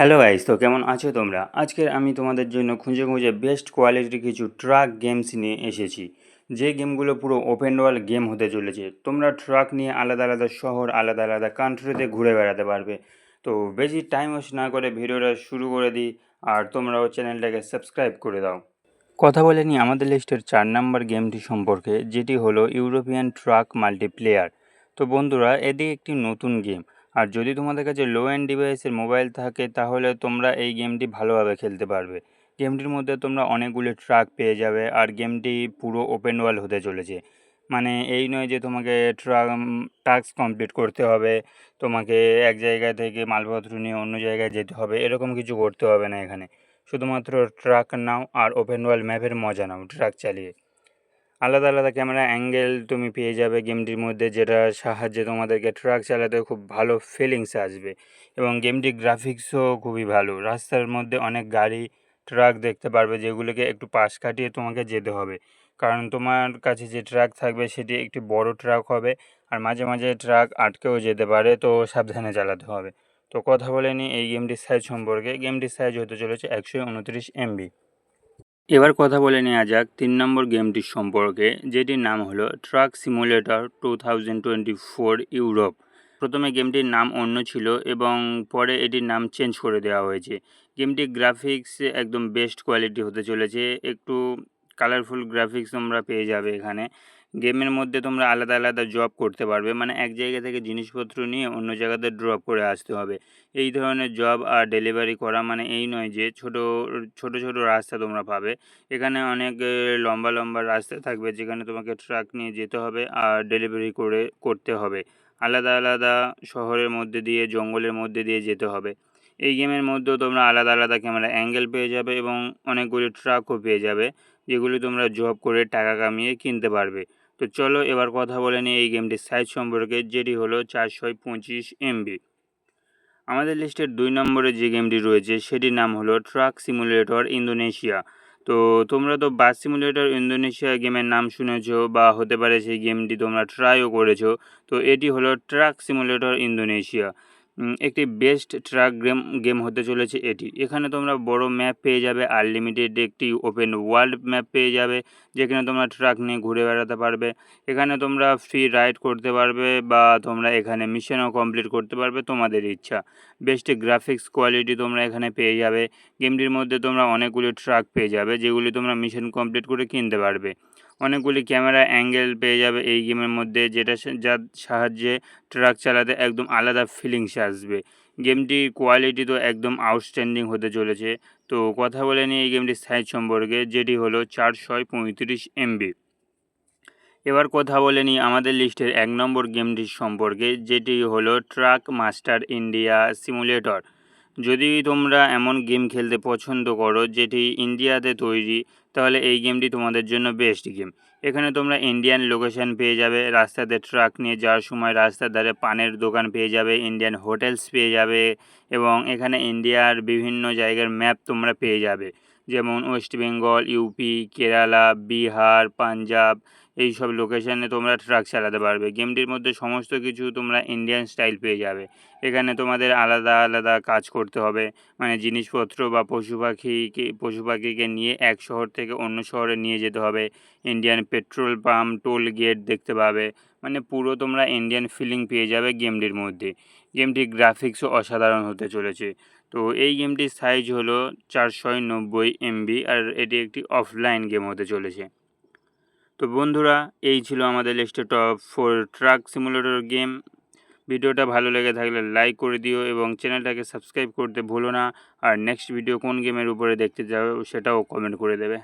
Hello guys তো কেমন আছো তোমরা? আজকের আমি তোমাদের জন্য খুঁজে খুঁজে বেস্ট কোয়ালিটির কিছু ট্রাক গেমস নিয়ে এসেছি। যে গেমগুলো পুরো ওপেন ওয়ার্ল্ড গেম হতে চলেছে। তোমরা ট্রাক নিয়ে আলাদা আলাদা শহর, আলাদা আলাদা কান্ট্রিতে ঘুরে বেড়াতে পারবে। তো বেশি টাইম ওয়েস্ট না করে ভিডিওটা শুরু করে দিই আর তোমরাও চ্যানেলটাকে সাবস্ক্রাইব করে দাও। কথা বলে নিই আমাদের লিস্টের চার নাম্বার গেমটি সম্পর্কে, যেটি হলো ইউরোপিয়ান ট্রাক মাল্টিপ্লেয়ার তো বন্ধুরা, এটি একটি নতুন গেম আর যদি তোমাদের কাছে লো অ্যান্ড ডিভাইসের মোবাইল থাকে, তাহলে তোমরা এই গেমটি ভালোভাবে খেলতে পারবে। গেমটির মধ্যে তোমরা অনেকগুলি ট্রাক পেয়ে যাবে আর গেমটি পুরো ওপেন ওয়ার্ল্ড হতে চলেছে। মানে এই নয় যে তোমাকে ট্রাক টাস্ক কমপ্লিট করতে হবে, তোমাকে এক জায়গা থেকে মালপত্র নিয়ে অন্য জায়গায় যেতে হবে, এরকম কিছু করতে হবে না এখানে। শুধুমাত্র ট্রাক নাও আর ওপেন ওয়ার্ল্ড ম্যাপের মজা নাও ট্রাক চালিয়ে। আলাদা আলাদা ক্যামেরা অ্যাঙ্গেল তুমি পেয়ে যাবে গেমটির মধ্যে যেটার সাহায্যে তোমাদেরকে ট্রাক চালাতে খুব ভালো ফিলিংস আসবে। এবং গেমটির গ্রাফিক্সও খুবই ভালো। রাস্তার মধ্যে অনেক গাড়ি ট্রাক দেখতে পারবে, যেগুলোকে একটু পাশ কাটিয়ে তোমাকে যেতে হবে। কারণ তোমার কাছে যে ট্রাক থাকবে, সেটি একটি বড় ট্রাক হবে, আর মাঝে মাঝে ট্রাক আটকেও যেতে পারে, তো সাবধানে চালাতে হবে। তো কথা বলে নিই এই গেমটির সাইজ সম্পর্কে। গেমটির সাইজ হতে চলেছে একশো উনত্রিশ এমবি এবার কথা বলে নেওয়া যাক তিন নম্বর গেমটির সম্পর্কে, যেটির নাম হলো truck simulator two thousand twenty four Europe. প্রথমে গেমটির নাম অন্য ছিল এবং পরে এটির নাম চেঞ্জ করে দেওয়া হয়েছে। গেমটির গ্রাফিক্স একদম বেস্ট কোয়ালিটি হতে চলেছে। একটু কালারফুল গ্রাফিক্স তোমরা পেয়ে যাবে এখানে। গেমের মধ্যে তোমরা আলাদা আলাদা জব করতে পারবে। মানে এক জায়গা থেকে জিনিসপত্র নিয়ে অন্য জায়গাতে ড্রপ করে আসতে হবে। এই ধরনের জব আর ডেলিভারি করা মানে এই নয় যে ছোট ছোট ছোট রাস্তা তোমরা পাবে। এখানে অনেক লম্বা লম্বা রাস্তা থাকবে যেখানে তোমাকে ট্রাক নিয়ে যেতে হবে আর ডেলিভারি করে, করতে হবে। আলাদা আলাদা শহরের মধ্যে দিয়ে, জঙ্গলের মধ্যে দিয়ে যেতে হবে। এই গেমের মধ্যেও তোমরা আলাদা আলাদা ক্যামেরা অ্যাঙ্গেল পেয়ে যাবে এবং অনেকগুলি ট্রাকও পেয়ে যাবে, যেগুলি তোমরা জব করে টাকা কামিয়ে কিনতে পারবে। তো চলো এবার কথা বলে নিই এই গেমটির সাইজ সম্পর্কে, যেটি হলো চারশো পঁচিশ এমবি আমাদের লিস্টের দুই নম্বরে যে গেমটি রয়েছে, সেটির নাম হলো ট্রাক সিমুলেটর ইন্দোনেশিয়া। তো তোমরা তো বাস সিমুলেটর ইন্দোনেশিয়া গেমের নাম শুনেছো, বা হতে পারে সেই গেমটি তোমরা ট্রাইও করেছ। তো এটি হলো ট্রাক সিমুলেটর ইন্দোনেশিয়া। একটি বেস্ট ট্রাক গেম গেম হতে চলেছে এটি। এখানে তোমরা বড় ম্যাপ পেয়ে যাবে, আনলিমিটেড একটি ওপেন ওয়ার্ল্ড ম্যাপ পেয়ে যাবে, যেখানে তোমরা ট্রাক নিয়ে ঘুরে বেড়াতে পারবে। এখানে তোমরা ফ্রি রাইড করতে পারবে বা তোমরা এখানে মিশনও কমপ্লিট করতে পারবে, তোমাদের ইচ্ছা। বেস্ট গ্রাফিক্স কোয়ালিটি তোমরা এখানে পেয়ে যাবে। গেমটির মধ্যে তোমরা অনেকগুলি ট্রাক পেয়ে যাবে, যেগুলি তোমরা মিশন কমপ্লিট করে কিনতে পারবে। অনেকগুলি ক্যামেরা অ্যাঙ্গেল পেয়ে যাবে এই গেমের মধ্যে, যেটা যার সাহায্যে ট্রাক চালাতে একদম আলাদা ফিলিংস আসবে। গেমটির কোয়ালিটি তো একদম আউটস্ট্যান্ডিং হতে চলেছে। তো কথা বলে নিই এই গেমটির সাইজ সম্পর্কে, যেটি হলো চারশো পঁয়ত্রিশ এমবি এবার কথা বলে নিই আমাদের লিস্টের এক নম্বর গেমটির সম্পর্কে, যেটি হলো ট্রাক মাস্টার ইন্ডিয়া সিমুলেটর। যদি তোমরা এমন গেম খেলতে পছন্দ করো যেটি ইন্ডিয়াতে তৈরি, তাহলে এই গেমটি তোমাদের জন্য বেস্ট গেম। এখানে তোমরা ইন্ডিয়ান লোকেশন পেয়ে যাবে, রাস্তাতে ট্রাক নিয়ে যাওয়ার সময় রাস্তার ধারে পানের দোকান পেয়ে যাবে, ইন্ডিয়ান হোটেলস পেয়ে যাবে এবং এখানে ইন্ডিয়ার বিভিন্ন জায়গার ম্যাপ তোমরা পেয়ে যাবে। যেমন ওয়েস্ট বেঙ্গল, ইউপি, কেরালা, বিহার, পাঞ্জাব এই সব লোকেশানে তোমরা ট্রাক চালাতে পারবে। গেমটির মধ্যে সমস্ত কিছু তোমরা ইন্ডিয়ান স্টাইল পেয়ে যাবে। এখানে তোমাদের আলাদা আলাদা কাজ করতে হবে। মানে জিনিসপত্র বা পশু পাখিকে পশু পাখিকে নিয়ে এক শহর থেকে অন্য শহরে নিয়ে যেতে হবে। Indian petrol pump toll gate দেখতে পাবে। মানে পুরো তোমরা ইন্ডিয়ান ফিলিং পেয়ে যাবে গেমটির মধ্যে। গেমটির গ্রাফিক্সও অসাধারণ হতে চলেছে। তো এই গেমটির সাইজ হলো চারশো নব্বই এমবি আর এটি একটি অফলাইন গেম হতে চলেছে। তো বন্ধুরা, এই ছিল আমাদের লিস্টে top four truck simulator game ভিডিওটা ভালো লেগে থাকলে লাইক করে দিও এবং চ্যানেলটাকে সাবস্ক্রাইব করতে ভুলো না। আর নেক্সট ভিডিও কোন গেমের উপরে দেখতে যাও সেটাও কমেন্ট করে দেবে।